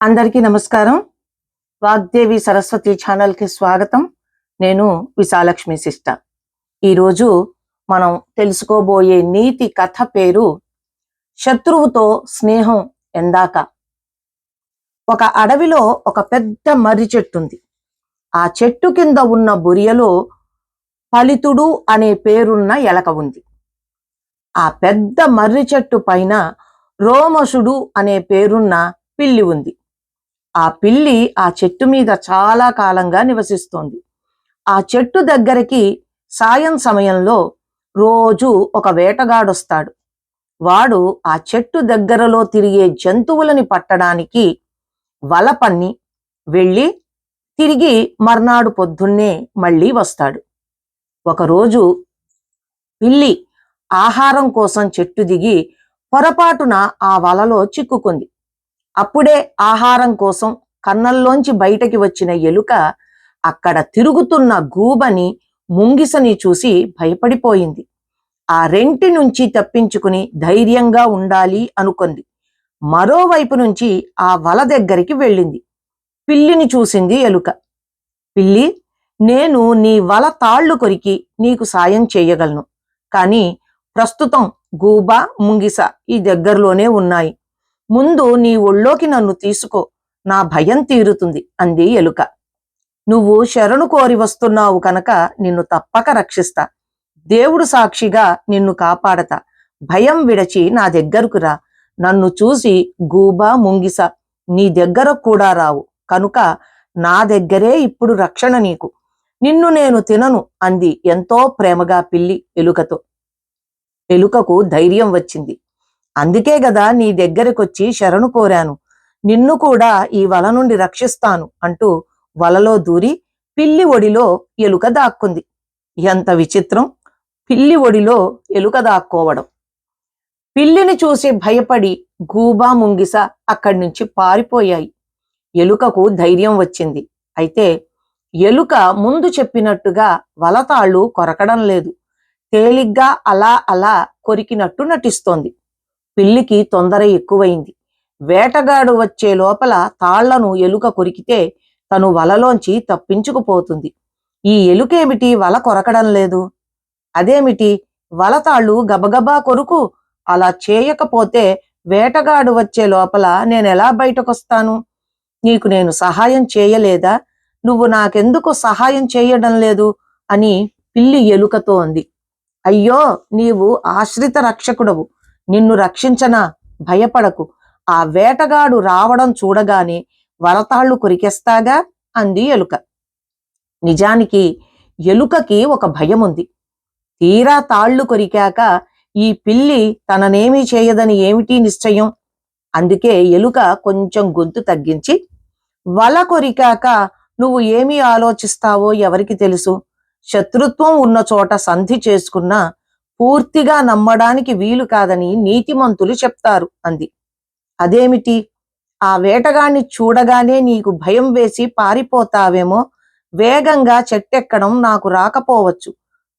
అందరికీ నమస్కారం. వాగ్దేవి సరస్వతి ఛానల్కి స్వాగతం. నేను విశాలక్ష్మి సిస్టర్. ఈరోజు మనం తెలుసుకోబోయే నీతి కథ పేరు శత్రువుతో స్నేహం ఎందాక. ఒక అడవిలో ఒక పెద్ద మర్రి చెట్టు ఉంది ఆ చెట్టు కింద ఉన్న బురియలో ఫలితుడు అనే పేరున్న ఎలక ఉంది. ఆ పెద్ద మర్రి చెట్టు పైన రోమసుడు అనే పేరున్న పిల్లి ఉంది. ఆ పిల్లి ఆ చెట్టు మీద చాలా కాలంగా నివసిస్తోంది. ఆ చెట్టు దగ్గరికి సాయం సమయంలో రోజు ఒక వేటగాడొస్తాడు. వాడు ఆ చెట్టు దగ్గరలో తిరిగే జంతువులని పట్టడానికి వల పన్ని వెళ్ళి తిరిగి మర్నాడు పొద్దున్నే మళ్ళీ వస్తాడు. ఒకరోజు పిల్లి ఆహారం కోసం చెట్టు దిగి పొరపాటున ఆ వలలో చిక్కుకుంది. అప్పుడే ఆహారం కోసం కన్నల్లోంచి బయటకి వచ్చిన ఎలుక అక్కడ తిరుగుతున్న గూబని ముంగిసని చూసి భయపడిపోయింది. ఆ రెంటి నుంచి తప్పించుకుని ధైర్యంగా ఉండాలి అనుకుంది. మరోవైపు నుంచి ఆ వల దగ్గరికి వెళ్ళింది. పిల్లిని చూసింది ఎలుక. పిల్లి నేను నీ వల తాళ్ళు కొరికి నీకు సాయం చేయగలను. కానీ ప్రస్తుతం గూబ ముంగిస ఈ దగ్గరలోనే ఉన్నాయి. ముందు నీ ఒళ్ళోకి నన్ను తీసుకో నా భయం తీరుతుంది అంది ఎలుక. నువ్వు శరణు కోరి వస్తున్నావు కనుక నిన్ను తప్పక రక్షిస్తా. దేవుడు సాక్షిగా నిన్ను కాపాడతా. భయం విడచి నా దగ్గరకు రా. నన్ను చూసి గూబా ముంగిస. నీ దగ్గర కూడా రావు. కనుక నా దగ్గరే ఇప్పుడు రక్షణ నీకు. నిన్ను నేను తినను అంది ఎంతో ప్రేమగా పిల్లి ఎలుకతో. ఎలుకకు ధైర్యం వచ్చింది. అందుకే గదా నీ దగ్గరకొచ్చి శరణు కోరాను. నిన్ను కూడా ఈ వల నుండి రక్షిస్తాను అంటూ వలలో దూరి పిల్లి ఒడిలో ఎలుక దాక్కుంది. ఎంత విచిత్రం! పిల్లి ఒడిలో ఎలుక దాక్కోవడం. పిల్లిని చూసి భయపడి గూబా ముంగిస అక్కడి నుంచి పారిపోయాయి. ఎలుకకు ధైర్యం వచ్చింది. అయితే ఎలుక ముందు చెప్పినట్టుగా వలతాళ్ళు కొరకడం లేదు. తేలిగ్గా అలా అలా కొరికినట్టు నటిస్తోంది. పిల్లికి తొందర ఎక్కువైంది. వేటగాడు వచ్చే లోపల తాళ్ళను ఎలుక కొరికితే తను వలలోంచి తప్పించుకుపోతుంది. ఈ ఎలుకేమిటి వల కొరకడం లేదు? అదేమిటి? వలతాళ్ళు గబగబా కొరుకు. అలా చేయకపోతే వేటగాడు వచ్చే లోపల నేనెలా బయటకొస్తాను? నీకు నేను సహాయం చేయలేదా? నువ్వు నాకెందుకు సహాయం చేయడం లేదు? అని పిల్లి ఎలుకతో అంది అయ్యో నీవు ఆశ్రిత రక్షకుడవు. నిన్ను రక్షించనా? భయపడకు. ఆ వేటగాడు రావడం చూడగానే వలతాళ్ళు కొరికేస్తాగా? అంది ఎలుక. నిజానికి ఎలుకకి ఒక భయం ఉంది తీరా తాళ్ళు కొరికాక ఈ పిల్లి తననేమీ చేయదని ఏమిటి నిశ్చయం? అందుకే ఎలుక కొంచెం గొంతు తగ్గించి వల కొరికాక నువ్వు ఏమి ఆలోచిస్తావో ఎవరికి తెలుసు? శత్రుత్వం ఉన్న చోట సంధి చేసుకున్నా పూర్తిగా నమ్మడానికి వీలు కాదని నీతిమంతులు చెప్తారు అంది. అదేమిటి? ఆ వేటగాన్ని చూడగానే నీకు భయం వేసి పారిపోతావేమో? వేగంగా చెట్టెక్కడం నాకు రాకపోవచ్చు.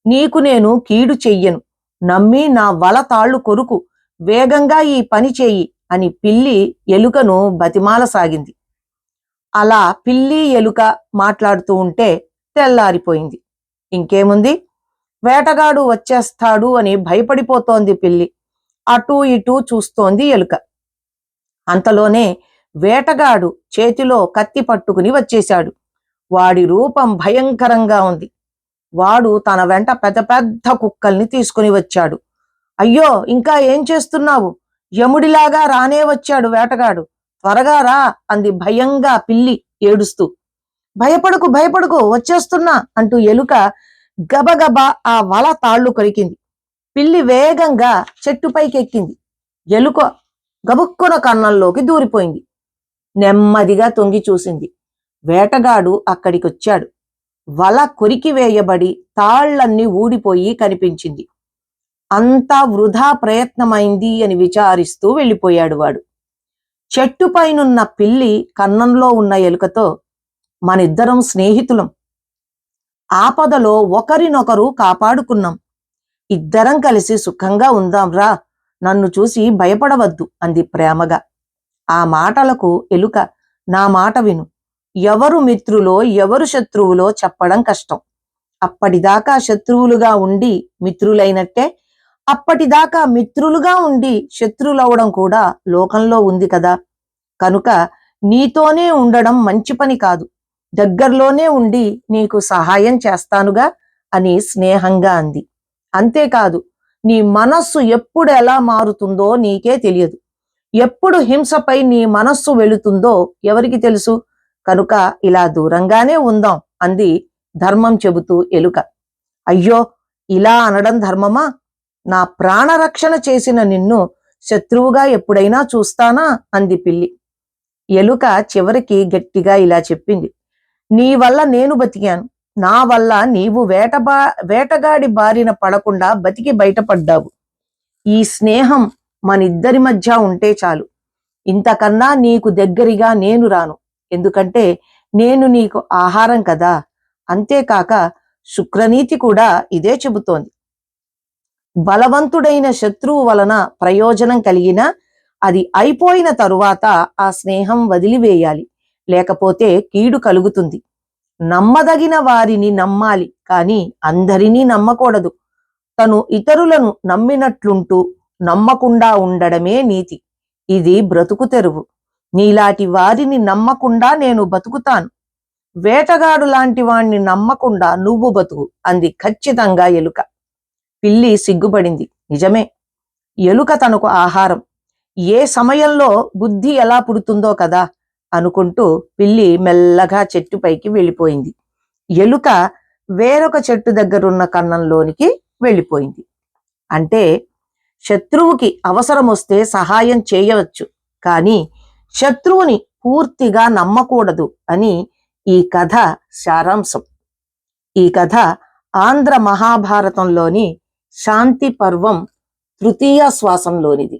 నీకు నేను కీడు చెయ్యను. నమ్మి నా వల తాళ్ళు కొరుకు. వేగంగా ఈ పని చేయి అని పిల్లి ఎలుకను బతిమాలసాగింది. అలా పిల్లి ఎలుక మాట్లాడుతూ ఉంటే తెల్లారిపోయింది. ఇంకేముంది? వేటగాడు వచ్చేస్తాడు అని భయపడిపోతోంది పిల్లి. అటూ ఇటూ చూస్తోంది ఎలుక. అంతలోనే వేటగాడు చేతిలో కత్తి పట్టుకుని వచ్చేశాడు. వాడి రూపం భయంకరంగా ఉంది. వాడు తన వెంట పెద్ద పెద్ద కుక్కల్ని తీసుకుని వచ్చాడు. అయ్యో ఇంకా ఏం చేస్తున్నావు? యముడిలాగా రానే వచ్చాడు వేటగాడు. త్వరగా రా అంది భయంగా పిల్లి ఏడుస్తూ. భయపడకు భయపడకు వచ్చేస్తున్నా అంటూ ఎలుక గబగబా ఆ వల తాళ్ళు కొరికింది. పిల్లి వేగంగా చెట్టుపైకి ఎక్కింది ఎలుక గబుక్కున కన్నంలోకి దూరిపోయింది. నెమ్మదిగా తొంగి చూసింది. వేటగాడు అక్కడికొచ్చాడు. వల కొరికి వేయబడి తాళ్ళన్నీ ఊడిపోయి కనిపించింది. అంతా వృధా ప్రయత్నమైంది అని విచారిస్తూ వెళ్ళిపోయాడు వాడు. చెట్టుపైనున్న పిల్లి కన్నంలో ఉన్న ఎలుకతో మనిద్దరం స్నేహితులం. ఆపదలో ఒకరినొకరు కాపాడుకున్నాం. ఇద్దరం కలిసి సుఖంగా ఉందాం రా నన్ను చూసి భయపడవద్దు అంది ప్రేమగా. ఆ మాటలకు ఎలుక నా మాట విను. ఎవరు మిత్రులో ఎవరు శత్రువులో చెప్పడం కష్టం. అప్పటిదాకా శత్రువులుగా ఉండి మిత్రులైనట్టే అప్పటిదాకా మిత్రులుగా ఉండి శత్రువులవడం కూడా లోకంలో ఉంది కదా. కనుక నీతోనే ఉండడం మంచి పని కాదు. దగ్గరలోనే ఉండి నీకు సహాయం చేస్తానుగా అని స్నేహంగా అంది. అంతేకాదు నీ మనస్సు ఎప్పుడు ఎలా మారుతుందో నీకే తెలియదు. ఎప్పుడు హింసపై నీ మనస్సు వెళుతుందో ఎవరికి తెలుసు? కనుక ఇలా దూరంగానే ఉందాం అంది ధర్మం చెబుతూ ఎలుక. అయ్యో ఇలా అనడం ధర్మమా? నా ప్రాణరక్షణ చేసిన నిన్ను శత్రువుగా ఎప్పుడైనా చూస్తానా? అంది పిల్లి. ఎలుక చివరికి గట్టిగా ఇలా చెప్పింది. నీ వల్ల నేను బతికాను. నా వల్ల నీవు వేటబా వేటగాడి బారిన పడకుండా బతికి బయటపడ్డావు. ఈ స్నేహం మనిద్దరి మధ్య ఉంటే చాలు. ఇంతకన్నా నీకు దగ్గరిగా నేను రాను. ఎందుకంటే నేను నీకు ఆహారం కదా. అంతేకాక శుక్రనీతి కూడా ఇదే చెబుతోంది. బలవంతుడైన శత్రువు వలన ప్రయోజనం కలిగినా అది అయిపోయిన తరువాత ఆ స్నేహం వదిలివేయాలి. లేకపోతే కీడు కలుగుతుంది. నమ్మదగిన వారిని నమ్మాలి కానీ అందరినీ నమ్మకూడదు. తను ఇతరులను నమ్మినట్లుంటూ నమ్మకుండా ఉండడమే నీతి. ఇది బ్రతుకు తెరువు. నీలాటి వారిని నమ్మకుండా నేను బతుకుతాను. వేటగాడు లాంటి వాణ్ణి నమ్మకుండా నువ్వు బతుకు అంది ఖచ్చితంగా ఎలుక. పిల్లి సిగ్గుపడింది. నిజమే. ఎలుక తనకు ఆహారం. ఏ సమయంలో బుద్ధి ఎలా పుడుతుందో కదా అనుకుంటూ పిల్లి మెల్లగా చెట్టు పైకి వెళ్ళిపోయింది. ఎలుక వేరొక చెట్టు దగ్గరున్న కన్నంలోనికి వెళ్ళిపోయింది. అంటే శత్రువుకి అవసరం వస్తే సహాయం చేయవచ్చు కానీ శత్రువుని పూర్తిగా నమ్మకూడదు అని ఈ కథ సారాంశం. ఈ కథ ఆంధ్ర మహాభారతంలోని శాంతి పర్వం తృతీయ శ్వాసంలోనిది.